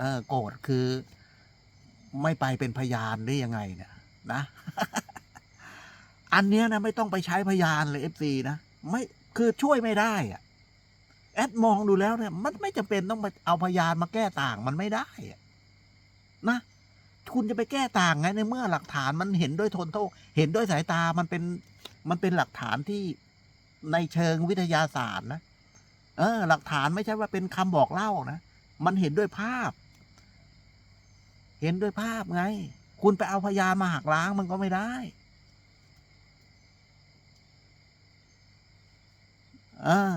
เออโกรธคือ ไม่ไปเป็นพยานได้ยังไงเนี่ยนะ อันเนี้ยนะไม่ต้องไปใช้พยานเลยเอฟซีนะไม่คือช่วยไม่ได้อะแอดมองดูแล้วเนี่ย มันไม่จำเป็นต้องมาเอาพยานมาแก้ต่างมันไม่ได้อะนะคุณจะไปแก้ต่างไงในเมื่อหลักฐานมันเห็นด้วยทนโทษเห็นด้วยสายตามันเป็นมันเป็นหลักฐานที่ในเชิงวิทยาศาสตร์นะ เออ หลักฐานไม่ใช่ว่าเป็นคำบอกเล่านะ มันเห็นด้วยภาพ เห็นด้วยภาพไง คุณไปเอาพยานมาหักล้างมันก็ไม่ได้เออ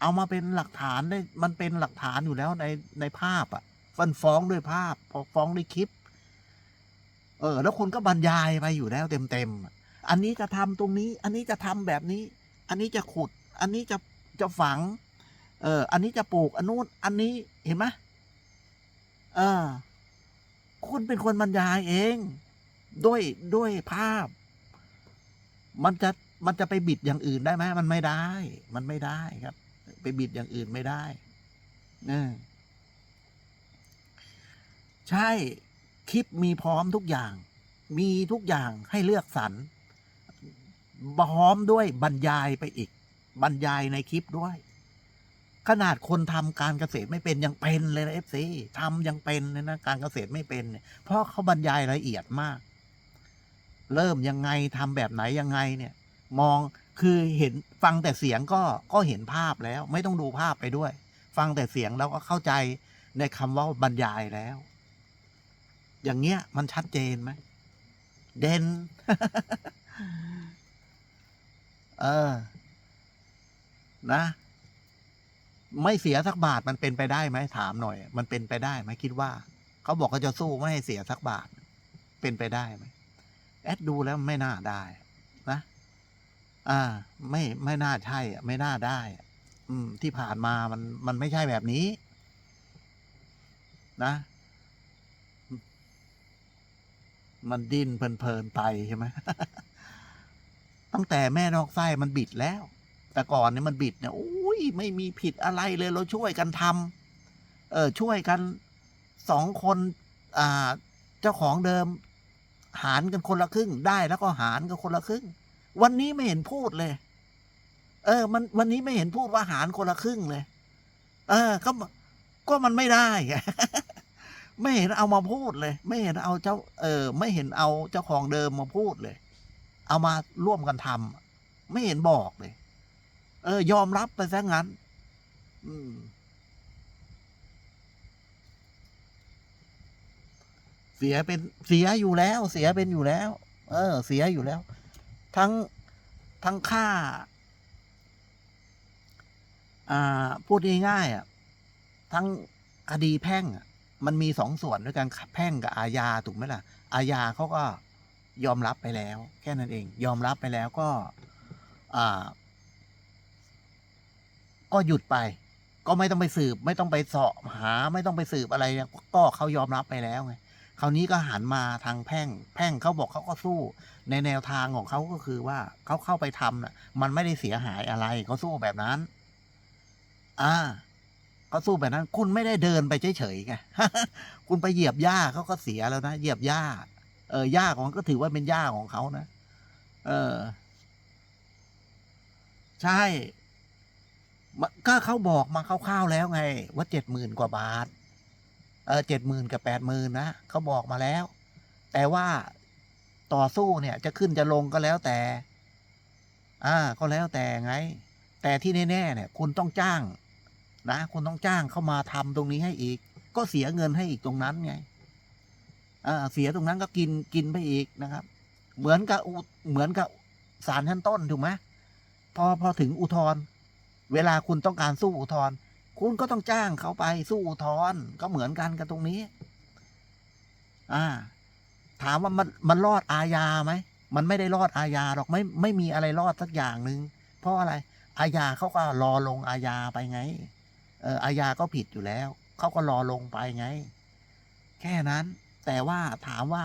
เอามาเป็นหลักฐานได้ มันเป็นหลักฐานอยู่แล้วในในภาพอะ่ะฟันฟ้องด้วยภาพ พอฟ้องด้วยคลิป เออ แล้วคุณก็บรรยายไปอยู่แล้วเต็มเต็มอันนี้จะทำตรงนี้ อันนี้จะทำแบบนี้ อันนี้จะขุด อันนี้จะจะฝัง เออ อันนี้จะปลูกอันนู้นอันนี้เห็นไหมเออ คุณเป็นคนบรรยายเอง ด้วยด้วยภาพ มันจะมันจะไปบิดอย่างอื่นได้ไหมมันไม่ได้ มันไม่ได้ครับ ไปบิดอย่างอื่นไม่ได้เออใช่คลิปมีพร้อมทุกอย่าง มีทุกอย่างให้เลือกสรรพร้อมด้วยบรรยายไปอีก บรรยายในคลิปด้วย ขนาดคนทำการเกษตรไม่เป็นยังเป็นเลยนะเอฟซีทำยังเป็นเลยนะการเกษตรไม่เป็นเนี่ยเพราะเขาบรรยายละเอียดมาก เริ่มยังไงทำแบบไหนยังไงเนี่ย มองคือเห็นฟังแต่เสียงก็ก็เห็นภาพแล้ว ไม่ต้องดูภาพไปด้วย ฟังแต่เสียงแล้วก็เข้าใจในคำว่าบรรยายแล้ว อย่างเงี้ยมันชัดเจนไหมเด่นเออ นะ ไม่เสียสักบาทมันเป็นไปได้ไหมถามหน่อย มันเป็นไปได้ไหมคิดว่าเขาบอกเขาจะสู้ไม่ให้เสียสักบาท เป็นไปได้ไหมแอดดูแล้วไม่น่าได้นะอ่า ไม่ไม่น่าใช่อะไม่น่าได้อะอืม ที่ผ่านมามันมันไม่ใช่แบบนี้ นะ มันดิ้นเพลินๆไปใช่ไหมตั้งแต่แม่นอกไส้มันบิดแล้ว แต่ก่อนเนี่ยมันบิดเนี่ยโอ้ยไม่มีผิดอะไรเลยเราช่วยกันทำเออช่วยกันสองคนอ่าเจ้าของเดิม หารกันคนละครึ่งได้แล้วก็หารกันคนละครึ่ง วันนี้ไม่เห็นพูดเลย เออ มันวันนี้ไม่เห็นพูดว่าหารคนละครึ่งเลย เออ ก็ก็มันไม่ได้ไงไม่เห็นเอามาพูดเลย ไม่เห็นเอาเจ้า เออ ไม่เห็นเอาเจ้าของเดิมมาพูดเลย เอามาร่วมกันทำไม่เห็นบอกเลย เออ ยอมรับไปซะงั้น อืม เสียเป็นเสียอยู่แล้ว เสียเป็นอยู่แล้ว เออ เสียอยู่แล้ว ทั้งทั้งค่า อ่า พูดง่ายๆอะ ทั้งคดีแพ่งอะมันมีสองส่วนด้วยกันแพ่งกับอาญาถูกไหมล่ะ อาญาเขาก็ยอมรับไปแล้ว แค่นั้นเอง ยอมรับไปแล้วก็ อ่า ก็หยุดไป ก็ไม่ต้องไปสืบ ไม่ต้องไปเสาะหา ไม่ต้องไปสืบอะไรก็เขายอมรับไปแล้วไงคราวนี้ก็หันมาทางแพ่ง แพ่งเขาบอกเขาก็สู้ ในแนวทางของเขาก็คือว่าเขาเข้าไปทำน่ะ มันไม่ได้เสียหายอะไรเขาสู้แบบนั้น อ่าเขาสู้แบบนั้น คุณไม่ได้เดินไปเฉยๆไงคุณไปเหยียบหญ้าเขาก็เสียแล้วนะเหยียบหญ้า เออหญ้าของก็ถือว่าเป็นหญ้าของเขานะเออ ใช่ ก็เขาบอกมาคร่าวๆแล้วไง ว่าเจ็ดหมื่นกว่าบาท เออเจ็ดหมื่นกับแปดหมื่นนะเขาบอกมาแล้ว แต่ว่าต่อสู้เนี่ย จะขึ้นจะลงก็แล้วแต่ อ่า ก็แล้วแต่ไง แต่ที่แน่ๆเนี่ย คุณต้องจ้าง นะคุณต้องจ้างเข้ามาทำตรงนี้ให้อีก ก็เสียเงินให้อีกตรงนั้นไงอ่าเสียตรงนั้นก็กินกินไปอีกนะครับ เหมือนกับเหมือนกับศาลชั้นต้นถูกไหมพอพอถึงอุทธรณ์ เวลาคุณต้องการสู้อุทธรณ์คุณก็ต้องจ้างเขาไปสู้อุทธรณ์ก็เหมือนกันกับตรงนี้ อ่า ถามว่ามันมันรอดอาญาไหมมันไม่ได้รอดอาญาหรอกไม่ไม่มีอะไรรอดสักอย่างหนึ่งเพราะอะไร อาญาเขาก็รอลงอาญาไปไง เอออาญาก็ผิดอยู่แล้วเขาก็รอลงไปไง แค่นั้น แต่ว่าถามว่า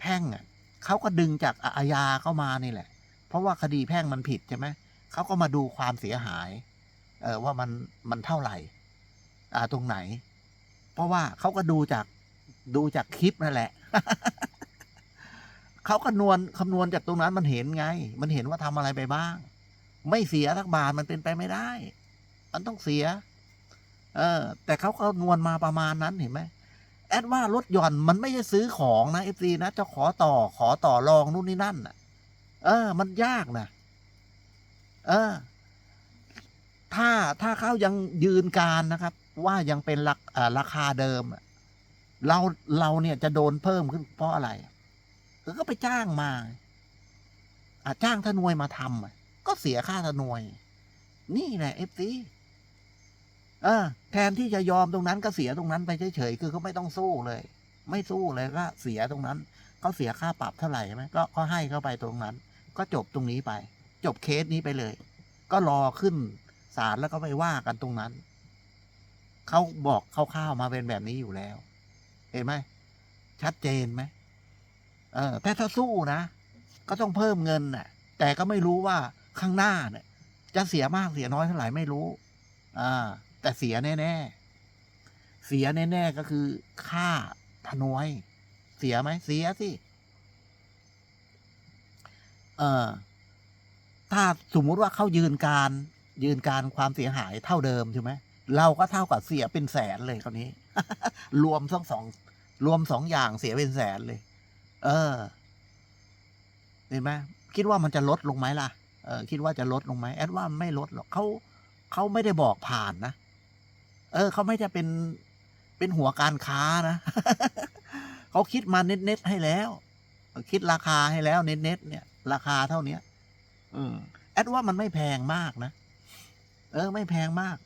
แพ่งอะเขาก็ดึงจากอาญาเข้ามานี่แหละ เพราะว่าคดีแพ่งมันผิดใช่ไหม เขาก็มาดูความเสียหาย เออว่ามันมันเท่าไหร่ อ่าตรงไหน เพราะว่าเขาก็ดูจากดูจากคลิปนั่นแหละเขาคำนวณคำนวณจากตรงนั้นมันเห็นไง มันเห็นว่าทำอะไรไปบ้าง ไม่เสียสักบาทมันเป็นไปไม่ได้ มันต้องเสีย เออ แต่เขาคำนวณมาประมาณนั้นเห็นไหมแอดว่ารถย่อนมันไม่ใช่ซื้อของนะเอฟซีนะจะขอต่อขอต่อรองนู่นนี่นั่นน่ะ เออ มันยากนะ เออ ถ้าถ้าเขายังยืนการนะครับ ว่ายังเป็นราาราคาเดิม เราเราเนี่ยจะโดนเพิ่มขึ้นเพราะอะไรคือก็ไปจ้างมาอะจ้างทนวยมาทำก็เสียค่าทนวย นี่แหละเอฟซีเออแทนที่จะยอมตรงนั้นก็เสียตรงนั้นไปเฉยๆคือเขาไม่ต้องสู้เลย ไม่สู้เลยก็เสียตรงนั้นเขาเสียค่าปรับเท่าไหร่ใช่ไหมก็ก็ให้เข้าไปตรงนั้น ก็จบตรงนี้ไป จบเคสนี้ไปเลย ก็รอขึ้นศาลแล้วก็ไปว่ากันตรงนั้น เขาบอกคร่าวๆมาเป็นแบบนี้อยู่แล้ว เห็นไหมชัดเจนไหมเออแต่ถ้าสู้นะ ก็ต้องเพิ่มเงินน่ะ แต่ก็ไม่รู้ว่าข้างหน้าเนี่ย จะเสียมากเสียน้อยเท่าไหร่ไม่รู้ อ่า แต่เสียแน่ๆเสียแน่ๆก็คือค่าทนวย เสียไหมเสียสิเออ ถ้าสมมุติว่าเขายืนการยืนการความเสียหายเท่าเดิมใช่ไหมเราก็เท่ากับเสียเป็นแสนเลยคราวนี้ รวมทั้งสองรวมสองอย่างเสียเป็นแสนเลย เออ เห็นไหมคิดว่ามันจะลดลงไหมล่ะเออคิดว่าจะลดลงไหมแอดว่าไม่ลดหรอกเขาเขาไม่ได้บอกผ่านนะเออเขาไม่จะเป็นเป็นหัวการค้านะเขาคิดมาเน็ตเน็ตๆให้แล้ว คิดราคาให้แล้วเน็ตเน็ตๆเนี่ย ราคาเท่าเนี้ย แอดว่ามันไม่แพงมากนะ เออ ไม่แพงมาก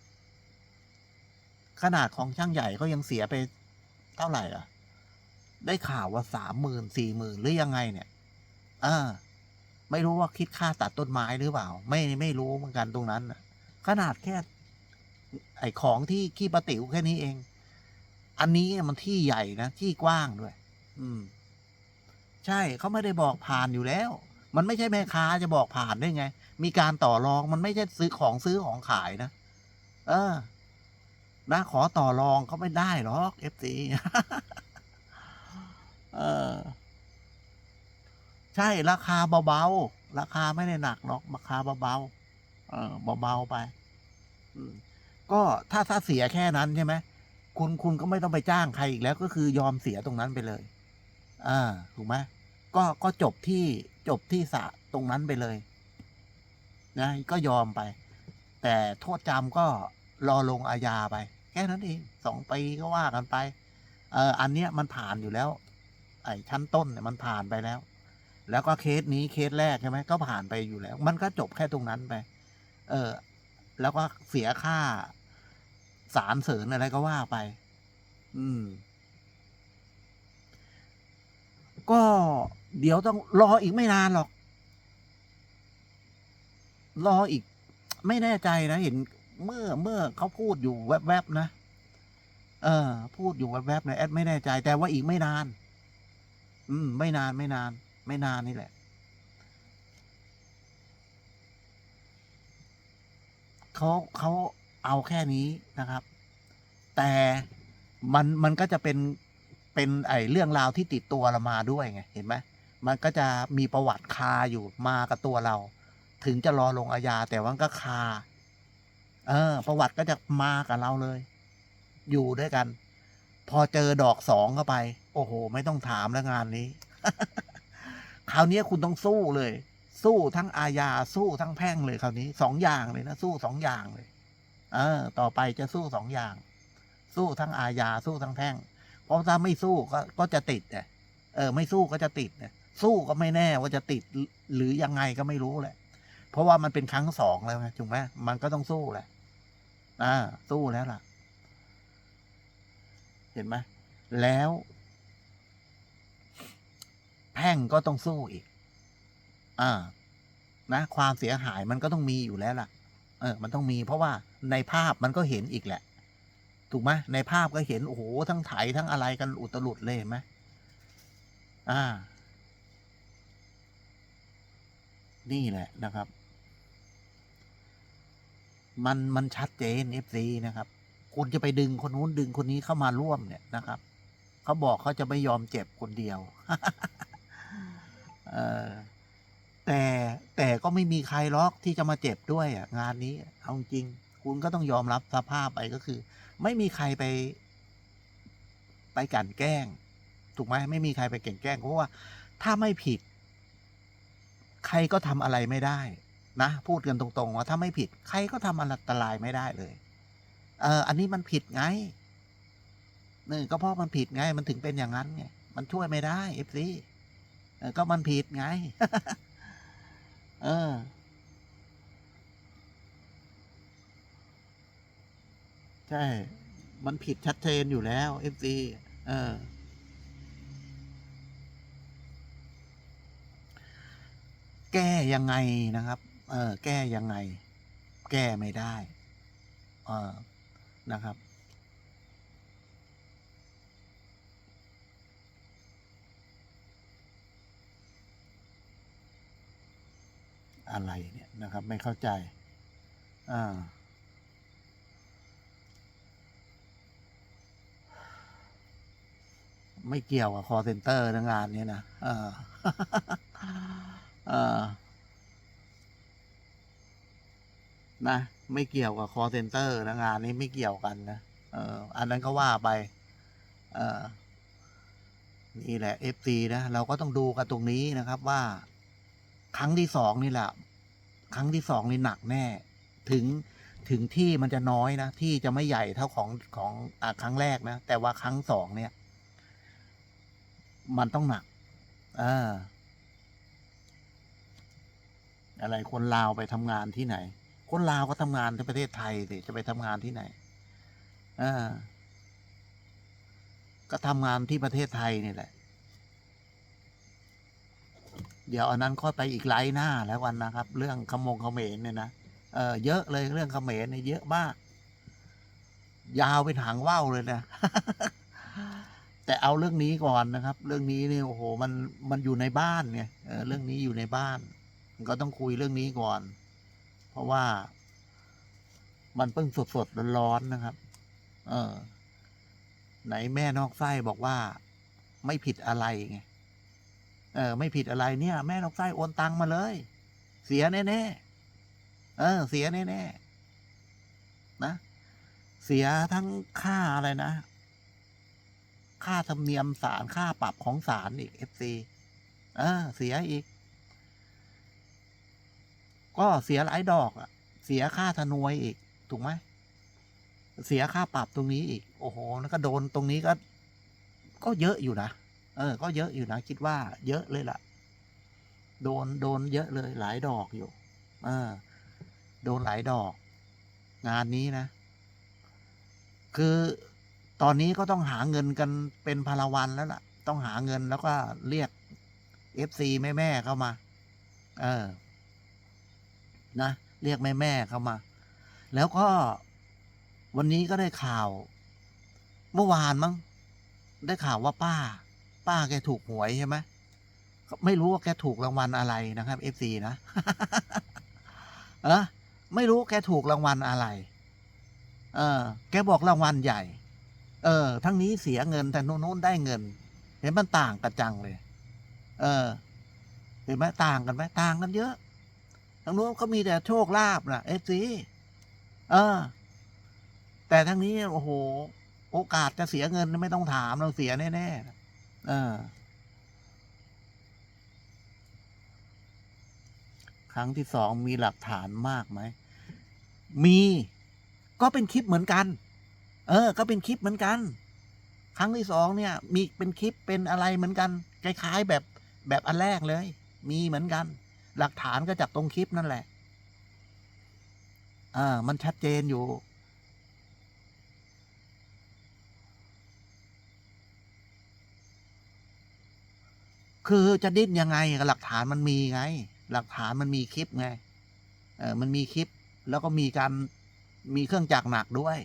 ขนาดของช่างใหญ่เขายังเสียไปเท่าไหร่อะ ได้ข่าวว่าสามหมื่นสี่หมื่นหรือยังไงเนี่ยอ่าไม่รู้ว่าคิดค่าตัดต้นไม้หรือเปล่า ไม่ไม่รู้เหมือนกันตรงนั้นน่ะขนาดแค่ ไอของที่ขี้ปะติ๋วแค่นี้เอง อันนี้มันที่ใหญ่นะ ที่กว้างด้วย อืม ใช่เขาไม่ได้บอกผ่านอยู่แล้ว มันไม่ใช่แม่ค้าจะบอกผ่านได้ไง มีการต่อรองมันไม่ใช่ซื้อของซื้อของขายนะ เออนะขอต่อรองเขาไม่ได้หรอกเอฟซีเออ ใช่ราคาเบาๆราคาไม่ได้หนักหรอกราคาเบาๆเออเบาๆไปก็ถ้าถ้าเสียแค่นั้นใช่ไหมคุณคุณก็ไม่ต้องไปจ้างใครอีกแล้ว ก็คือยอมเสียตรงนั้นไปเลย อ่าถูกไหมก็ก็จบที่ จบที่สะตรงนั้นไปเลย นะ ก็ยอมไป แต่โทษจำก็รอลงอาญาไป แค่นั้นเองสองปีก็ว่ากันไป เอออันเนี้ยมันผ่านอยู่แล้ว ไอ้ชั้นต้นเนี่ยมันผ่านไปแล้ว แล้วก็เคสนี้เคสแรกใช่ไหมก็ผ่านไปอยู่แล้ว มันก็จบแค่ตรงนั้นไป เออ แล้วก็เสียค่าสารเสริญอะไรก็ว่าไป อืม ก็ เดี๋ยวต้องรออีกไม่นานหรอก รออีก ไม่แน่ใจนะ เห็นเมื่อเมื่อเขาพูดอยู่แวบๆนะ เออ พูดอยู่แวบๆนะแอดไม่แน่ใจ แต่ว่าอีกไม่นาน อืม ไม่นานไม่นาน ไม่นานนี่แหละเขาเขาเอาแค่นี้นะครับ แต่มันมันก็จะเป็นเป็นไอเรื่องราวที่ติดตัวเรามาด้วยไง เห็นไหม มันก็จะมีประวัติคาอยู่มากับตัวเรา ถึงจะรอลงอาญาแต่ว่าก็คา เออ ประวัติก็จะมากับเราเลย อยู่ด้วยกัน พอเจอดอกสองเข้าไป โอ้โห ไม่ต้องถามแล้วงานนี้ คราวนี้คุณต้องสู้เลย สู้ทั้งอาญาสู้ทั้งแพ่งเลยคราวนี้สองอย่างเลยนะสู้สองอย่างเลย เออ ต่อไปจะสู้สองอย่าง สู้ทั้งอาญาสู้ทั้งแพ่ง เพราะถ้าไม่สู้ก็ก็จะติดเนี่ยเออ ไม่สู้ก็จะติดเนี่ย สู้ก็ไม่แน่ว่าจะติดหรือยังไงก็ไม่รู้แหละ เพราะว่ามันเป็นครั้งสองแล้วไงถูกไหมมันก็ต้องสู้แหละอ่า สู้แล้วล่ะ เห็นไหมแล้ว แพ่งก็ต้องสู้อีก อ่า นะ ความเสียหายมันก็ต้องมีอยู่แล้วล่ะ เออ มันต้องมี เพราะว่าในภาพมันก็เห็นอีกแหละ ถูกไหมในภาพก็เห็นโอ้โหทั้งไถทั้งอะไรกันอุตลุดเลยไหมอ่า นี่แหละนะครับ มันมันชัดเจน FC นะครับ คุณจะไปดึงคนนู้นดึงคนนี้เข้ามาร่วมเนี่ยนะครับเขาบอกเขาจะไม่ยอมเจ็บคนเดียวเออแต่แต่ก็ไม่มีใครล็อกที่จะมาเจ็บด้วยอะงานนี้เอาจริง คุณก็ต้องยอมรับสภาพไปก็คือ ไม่มีใครไป ไปกลันแกล้ง ถูกไหมไม่มีใครไปเก่งแกล้งเพราะว่าถ้าไม่ผิด ใครก็ทำอะไรไม่ได้นะพูดกันตรงๆว่าถ้าไม่ผิด ใครก็ทำอันตรายไม่ได้เลย เอออันนี้มันผิดไงนี่ก็เพราะมันผิดไง มันถึงเป็นอย่างนั้นไงมันช่วยไม่ได้เอฟซีเออก็มันผิดไง เออใช่ มันผิดชัดเจนอยู่แล้วเอฟซีเออ แก้ยังไงนะครับ เออแก้ยังไง แก้ไม่ได้ เออนะครับ อะไรเนี่ยนะครับ ไม่เข้าใจ อ่าไม่เกี่ยวกับคอเซ็นเตอร์นะงานนี้นะ เออ เออนะไม่เกี่ยวกับคอเซ็นเตอร์นะงานนี้ไม่เกี่ยวกันนะเอออันนั้นก็ว่าไป เออนี่แหละ FC นะเราก็ต้องดูกันตรงนี้นะครับว่า ครั้งที่สองนี่แหละ ครั้งที่สองนี่หนักแน่ ถึงถึงที่มันจะน้อยนะ ที่จะไม่ใหญ่เท่าของของอครั้งแรกนะ แต่ว่าครั้งสองเนี่ย มันต้องหนัก เออ อะไรคนลาวไปทำงานที่ไหน คนลาวก็ทำงานที่ประเทศไทยสิจะไปทำงานที่ไหนเออก็ทำงานที่ประเทศไทยนี่แหละ เดี๋ยวอันนั้นค่อยไปอีกไลน์หน้าแล้วกันนะครับ เรื่องขมงเขมรเนี่ยนะเออเยอะเลยเรื่องเขมรเนี่ยเยอะมาก ยาวเป็นหางว่าวเลยนะแต่เอาเรื่องนี้ก่อนนะครับ เรื่องนี้เนี่ยโอ้โหมันมันอยู่ในบ้านไงเเรื่องนี้อยู่ในบ้าน ก็ต้องคุยเรื่องนี้ก่อน เพราะว่ามันเพิ่งสดสดร้อนๆนะครับ เออ ไหนแม่นอกไส้บอกว่า ไม่ผิดอะไรไง เออ ไม่ผิดอะไรเนี่ย แม่นอกไส้โอนตังมาเลย เสียแน่ๆ เออ เสียแน่ๆ นะ เสียทั้งค่าอะไรนะ ค่าธรรมเนียมศาลค่าปรับของศาลอีกเอฟซีเออ เสียอีก ก็เสียหลายดอกอะเสียค่าธนวยอีก ถูกไหม เสียค่าปรับตรงนี้อีก โอ้โห แล้วก็โดนตรงนี้ก็ ก็เยอะอยู่นะ เออ ก็เยอะอยู่นะ คิดว่า เยอะเลยล่ะ โดน โดนเยอะเลย หลายดอกอยู่ เออ โดนหลายดอก งานนี้นะ คือตอนนี้ก็ต้องหาเงินกันเป็นพลวันแล้วล่ะ ต้องหาเงินแล้วก็เรียกเอฟซีแม่แม่เข้ามา เออ นะ เรียกแม่แม่เข้ามา แล้วก็วันนี้ก็ได้ข่าว เมื่อวานมั้งได้ข่าวว่าป้า ป้าแกถูกหวยใช่ไหมไม่รู้ว่าแกถูกรางวัลอะไรนะครับเอฟซีนะเออไม่รู้แกถูกรางวัลอะไร เออ แกบอกรางวัลใหญ่ เออ ทั้งนี้เสียเงินแต่โน้นได้เงิน เห็นมันต่างกันจังเลย เออ เห็นไหมต่างกันไหมต่างกันเยอะ ทางโน้นเขามีแต่โชคลาภนะเอฟซีเออ แต่ทั้งนี้โอ้โห โอกาสจะเสียเงินไม่ต้องถามเราเสียแน่ๆเออ ครั้งที่สองมีหลักฐานมากไหม มี ก็เป็นคลิปเหมือนกัน เออ ก็เป็นคลิปเหมือนกัน ครั้งที่สองเนี่ย มีเป็นคลิปเป็นอะไรเหมือนกันคล้ายๆแบบแบบอันแรกเลย มีเหมือนกัน หลักฐานก็จากตรงคลิปนั่นแหละ อ่า มันชัดเจนอยู่ คือจะดิ้นยังไงกับหลักฐานมันมีไง หลักฐานมันมีคลิปไง เออ มันมีคลิป แล้วก็มีการมีเครื่องจักรหนักด้วย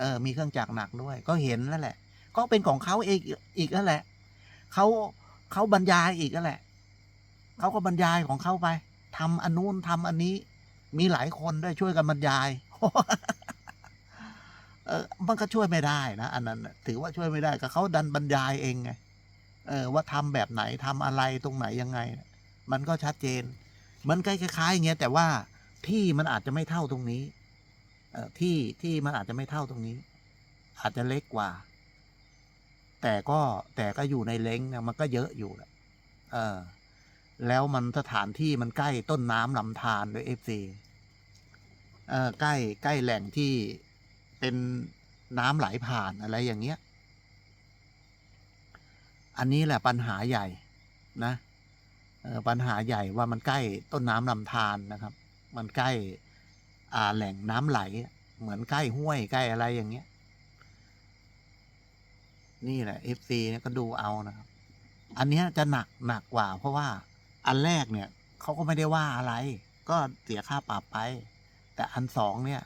เออ มีเครื่องจักรหนักด้วย ก็เห็นแล้วแหละ ก็เป็นของเขาเองอีกแล้วแหละเขาเขาบรรยายอีกแล้วแหละ เขาก็บรรยายของเขาไปทำอันนู้นทำอันนี้ มีหลายคนได้ช่วยกันบรรยาย เออมันก็ช่วยไม่ได้นะ อันนั้น ถือว่าช่วยไม่ได้ก็เขาดันบรรยายเองไงเออว่าทำแบบไหนทำอะไรตรงไหนยังไง มันก็ชัดเจน มันใกล้คล้ายๆอย่างเงี้ยแต่ว่าที่มันอาจจะไม่เท่าตรงนี้ เออที่ที่มันอาจจะไม่เท่าตรงนี้ อาจจะเล็กกว่า แต่ก็แต่ก็อยู่ในเล้งนี่ยมันก็เยอะอยู่แหละเออ แล้วมันสถานที่มันใกล้ต้นน้ำลำธารด้วยเอฟซีเออใกล้ใกล้แหล่งที่เป็นน้ำไหลผ่านอะไรอย่างเงี้ย อันนี้แหละปัญหาใหญ่นะปัญหาใหญ่ว่ามันใกล้ต้นน้ำลำธารนะครับ มันใกล้อ่าแหล่งน้ำไหล เหมือนใกล้ห้วยใกล้อะไรอย่างเงี้ย นี่แหละ FC เนี่ยก็ดูเอานะครับ อันนี้จะหนักหนักกว่าเพราะว่า อันแรกเนี่ยเขาก็ไม่ได้ว่าอะไร ก็เสียค่าปรับไป แต่อันสองเนี่ย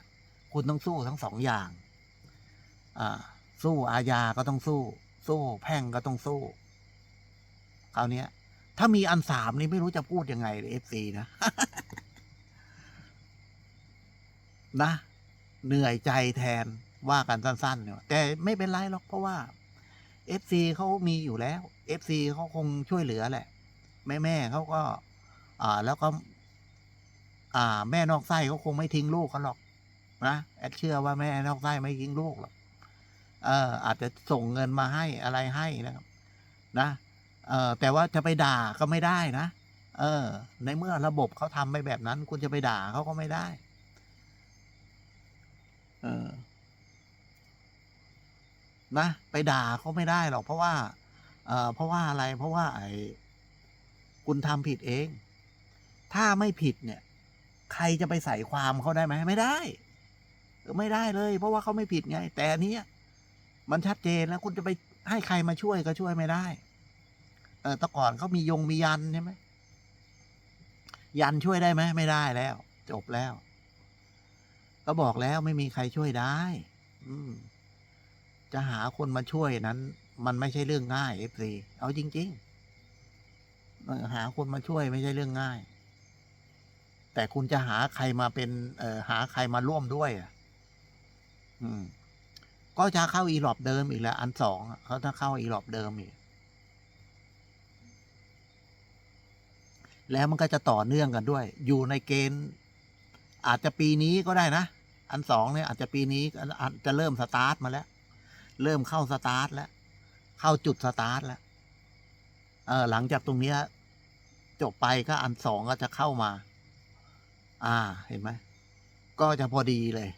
คุณต้องสู้ทั้งสองอย่างอ่าสู้อาญาก็ต้องสู้ สู้แพ่งก็ต้องสู้คราวนี้ถ้ามีอันสามนี่ไม่รู้จะพูดยังไงเลยเอฟซีนะนะเหนื่อยใจแทนว่ากันสั้นๆเนี่ยแต่ไม่เป็นไรหรอกเพราะว่าเอฟซีเขามีอยู่แล้วเอฟซีเขาคงช่วยเหลือแหละ แม่แม่เขาก็ อ่าแล้วก็ อ่า แม่นอกไส้เขาคงไม่ทิ้งลูกเขาหรอกนะแอดเชื่อว่าแม่นอกไส้ไม่ทิ้งลูกหรอกเอออาจจะส่งเงินมาให้อะไรให้นะครับ นะเออแต่ว่าจะไปด่าก็ไม่ได้นะเออ ในเมื่อระบบเขาทำไปแบบนั้น คุณจะไปด่าเขาก็ไม่ได้ เออ นะ ไปด่าเขาไม่ได้หรอกเพราะว่า เอ่อเพราะว่าอะไร เพราะว่าไอ คุณทำผิดเอง ถ้าไม่ผิดเนี่ย ใครจะไปใส่ความเขาได้ไหมไม่ได้ไม่ได้เลย เพราะว่าเขาไม่ผิดไง แต่อันนี้มันชัดเจนแล้วคุณจะไปให้ใครมาช่วยก็ช่วยไม่ได้ เออแต่ก่อนเขามียงมียันใช่ไหมยันช่วยได้ไหมไม่ได้แล้ว จบแล้ว ก็บอกแล้วไม่มีใครช่วยได้ อืมจะหาคนมาช่วยนั้น มันไม่ใช่เรื่องง่ายเอฟซีเอาจริง ๆ หาคนมาช่วยไม่ใช่เรื่องง่าย แต่คุณจะหาใครมาเป็นเอ่อหาใครมาร่วมด้วย อะ อืม ก็จะเข้าอีหลอบเดิมอีกแล้ว อันสองเขาจะเข้าอีหลอบเดิมอีกแล้วมันก็จะต่อเนื่องกันด้วย อยู่ในเกณฑ์ อาจจะปีนี้ก็ได้นะ อันสองเนี่ยอาจจะปีนี้อาจจะเริ่มสตาร์ทมาแล้ว เริ่มเข้าสตาร์ทแล้ว เข้าจุดสตาร์ทแล้ว เออหลังจากตรงเนี้ย จบไปก็อันสองก็จะเข้ามา อ่า เห็นไหม ก็จะพอดีเลย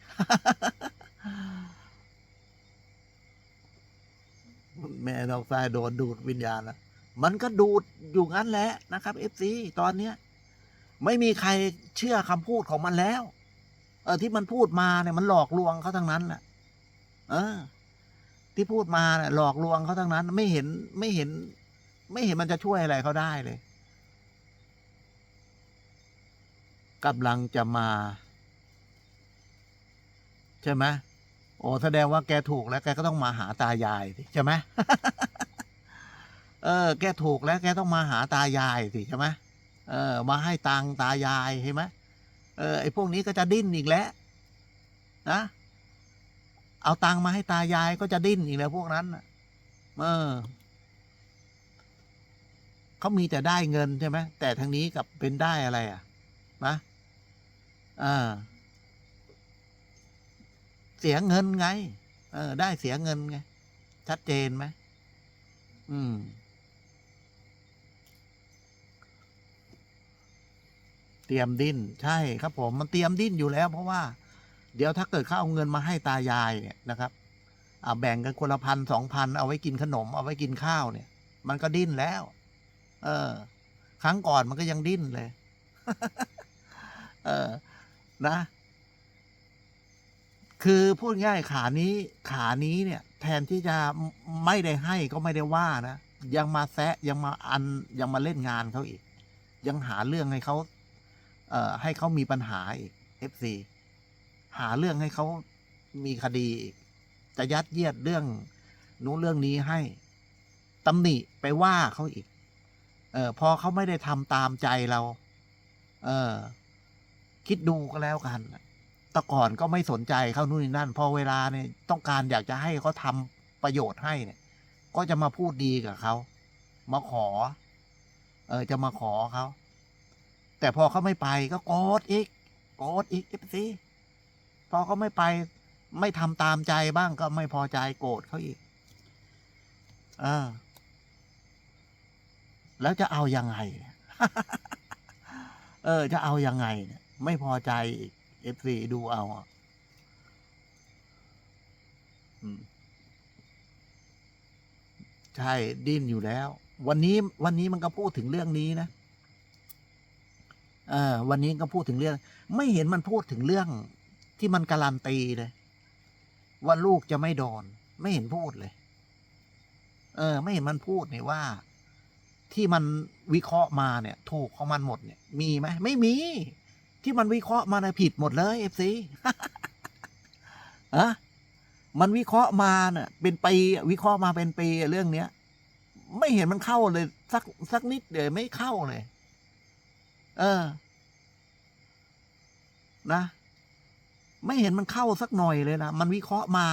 แม่นอกซ้ายโดนดูดวิญญาณแล้วมันก็ดูดอยู่งั้นแหละนะครับเอฟซีตอนเนี้ย ไม่มีใครเชื่อคำพูดของมันแล้ว เออที่มันพูดมาเนี่ยมันหลอกลวงเขาทั้งนั้นแหละเออ ที่พูดมาเนี่ยหลอกลวงเขาทั้งนั้น ไม่เห็นไม่เห็น ไม่เห็นมันจะช่วยอะไรเขาได้เลย กำลังจะมา ใช่ไหมโอ้แสดงว่าแกถูกแล้วแกก็ต้องมาหาตายายสิใช่ไหมเออ แกถูกแล้วแกต้องมาหาตายายสิใช่ไหมเออ มาให้ตังตายายใช่ไหมเออไอ้พวกนี้ก็จะดิ้นอีกแล้วนะเอาตังมาให้ตายายก็จะดิ้นอีกแล้วพวกนั้นเออเขามีแต่ได้เงินใช่ไหมแต่ทางนี้กับเป็นได้อะไรอะนะ อ่าเสียเงินไง เออ ได้เสียเงินไง ชัดเจนไหมอืม เตรียมดิ้น ใช่ครับผม มันเตรียมดิ้นอยู่แล้ว เพราะว่า เดี๋ยวถ้าเกิดเขาเอาเงินมาให้ตายายเนี่ยนะครับอาแบ่งกันคนละพันสองพันเอาไว้กินขนม เอาไว้กินข้าวเนี่ย มันก็ดิ้นแล้ว เออ ครั้งก่อนมันก็ยังดิ้นเลย เออ นะ คือพูดง่ายขานี้ ขานี้เนี่ย แทนที่จะไม่ได้ให้ก็ไม่ได้ว่านะ ยังมาแซะยังมาอันยังมาเล่นงานเขาอีก ยังหาเรื่องให้เขาเอ่อ ให้เขามีปัญหาอีกเอฟซีหาเรื่องให้เขามีคดีอีกจะยัดเยียดเรื่องนู้นเรื่องนี้ให้ตำหนิไปว่าเขาอีก เออพอเขาไม่ได้ทำตามใจเรา เออ คิดดูก็แล้วกันแต่ก่อนก็ไม่สนใจเขานู่นนี่นั่น พอเวลาเนี่ยต้องการอยากจะให้เขาทำประโยชน์ให้เนี่ย ก็จะมาพูดดีกับเขา มาขอ เออจะมาขอเขา แต่พอเขาไม่ไปก็โกรธอีก โกรธอีกเอฟซีพอเขาไม่ไป ไม่ทำตามใจบ้างก็ไม่พอใจโกรธเขาอีก เออ แล้วจะเอายังไงเนี่ยเออจะเอายังไงเนี่ย ไม่พอใจเอฟซีดูเอาอะอืมใช่ดิ้นอยู่แล้ว วันนี้วันนี้มันก็พูดถึงเรื่องนี้นะเออวันนี้ก็พูดถึงเรื่อง ไม่เห็นมันพูดถึงเรื่องที่มันการันตีเลย ว่าลูกจะไม่โดน ไม่เห็นพูดเลย เออ ไม่เห็นมันพูดเนี่ยว่า ที่มันวิเคราะห์มาเนี่ย ถูกของมันหมดเนี่ย มีไหมไม่มี ที่มันวิเคราะห์มาเนี่ยผิดหมดเลยเอฟซีอะมันวิเคราะห์มาเนี่ยเป็นปีวิเคราะห์มาเป็นปีเรื่องเนี้ย ไม่เห็นมันเข้าเลย สักสักนิดเดียวไม่เข้าเลย เออ นะ ไม่เห็นมันเข้าสักหน่อยเลยนะมันวิเคราะห์มา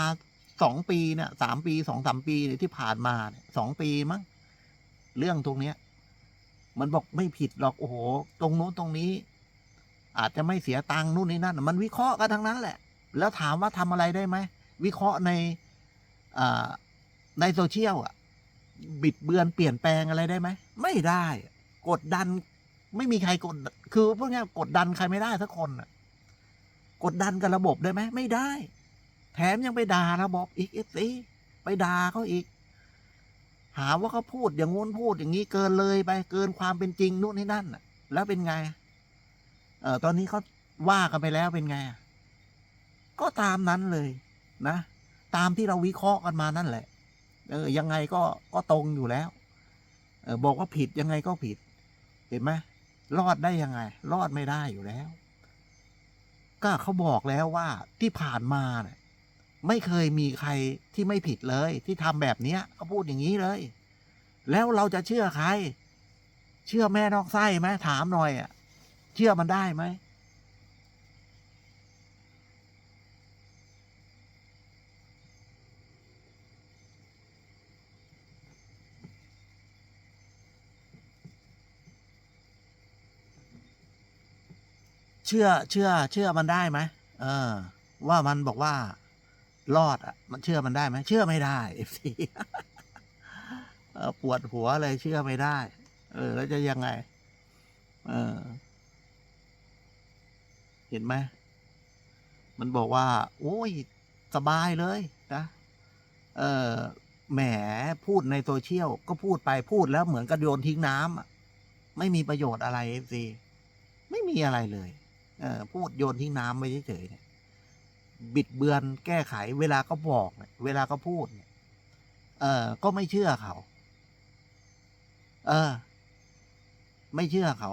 สองปีเนี่ยสามปีสองสามปีเนี่ยที่ผ่านมาสองปีมั้งเรื่องตรงเนี้ย มันบอกไม่ผิดหรอกโอ้โห ตรงโน้นตรงนี้ อาจจะไม่เสียตังค์นู่นนี่นั่น มันวิเคราะห์กันทั้งนั้นแหละ แล้วถามว่าทำอะไรได้ไหม วิเคราะห์ในอในโซเชียลอะ บิดเบือนเปลี่ยนแปลงอะไรได้ไหม ไม่ได้ กดดัน ไม่มีใครกด คือพวกนี้กดดันใครไม่ได้สักคนอะกดดันกับระบบได้ไหม ไม่ได้ แถมยังไปด่าระบบอีกเอฟซีไปด่าเขาอีก หาว่าเขาพูดอย่างงู้นพูดอย่างนี้เกินเลยไปเกินความเป็นจริงนู่นนี่นั่นอะแล้วเป็นไง เออตอนนี้เขาว่ากันไปแล้วเป็นไงอะก็ตามนั้นเลยนะ ตามที่เราวิเคราะห์กันมานั่นแหละ เออ ยังไงก็ก็ตรงอยู่แล้ว เออบอกว่าผิดยังไงก็ผิด เห็นไหมรอดได้ยังไง รอดไม่ได้อยู่แล้ว ก็เขาบอกแล้วว่าที่ผ่านมาเนี่ยไม่เคยมีใครที่ไม่ผิดเลย ที่ทำแบบเนี้ยเขาพูดอย่างนี้เลย แล้วเราจะเชื่อใคร เชื่อแม่นอกไส้ไหมถามหน่อยอะ เชื่อมันได้ไหม เชื่อเชื่อ เชื่อมันได้ไหมเออ ว่ามันบอกว่ารอดอะ มันเชื่อมันได้ไหมเชื่อไม่ได้เอฟซีปวดหัวเลยเชื่อไม่ได้ เออ แล้วจะยังไง เออ เห็นไหมมันบอกว่า โอ้ย สบายเลยนะ เออแหมพูดในโซเชียลก็พูดไปพูดแล้วเหมือนกับโยนทิ้งน้ำอะไม่มีประโยชน์อะไรเอฟซีไม่มีอะไรเลย เออพูดโยนทิ้งน้ำไปเฉยๆเนี่ยบิดเบือนแก้ไข เวลาก็บอกเนี่ยเวลาก็พูดเนี่ย เออก็ไม่เชื่อเขา เออ ไม่เชื่อเขา